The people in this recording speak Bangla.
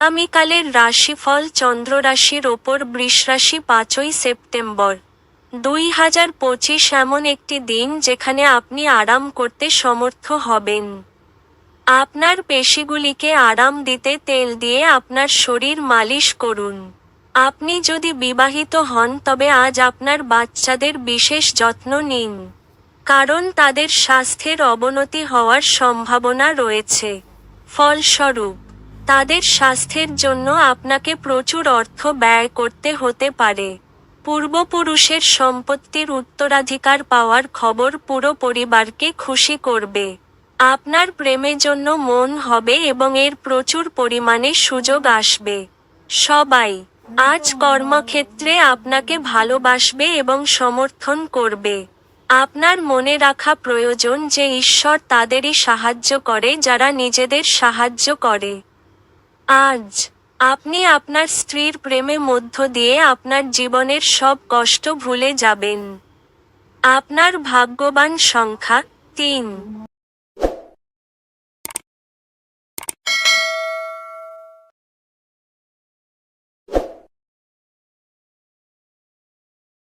আগামীকালের রাশিফল চন্দ্ররাশির ওপর বৃষরাশি পাঁচই সেপ্টেম্বর। দুই হাজার পঁচিশ এমন একটি দিন যেখানে আপনি আরাম করতে সমর্থ হবেন। আপনার পেশিগুলিকে আরাম দিতে তেল দিয়ে আপনার শরীর মালিশ করুন। আপনি যদি বিবাহিত হন, তবে আজ আপনার বাচ্চাদের বিশেষ যত্ন নিন। কারণ তাদের স্বাস্থ্যের অবনতি হওয়ার সম্ভাবনা রয়েছে। ফলস্বরূপ তাদের স্বাস্থ্যের জন্য আপনাকে প্রচুর অর্থ ব্যয় করতে হতে পারে। পূর্বপুরুষের সম্পত্তির উত্তরাধিকার পাওয়ার খবর পুরো পরিবারকে খুশি করবে। আপনার প্রেমের জন্য মন হবে এবং এর প্রচুর পরিমাণে সুযোগ আসবে। সবাই, আজ কর্মক্ষেত্রে আপনাকে ভালোবাসবে এবং সমর্থন করবে। আপনার মনে রাখা প্রয়োজন যে ঈশ্বর তাদেরই সাহায্য করে, যারা নিজেদের সাহায্য করে। আজ আপনি আপনার স্ত্রীর প্রেমে মধ্য দিয়ে আপনার জীবনের সব কষ্ট ভুলে যাবেন। আপনার ভাগ্যবান সংখ্যা তিন।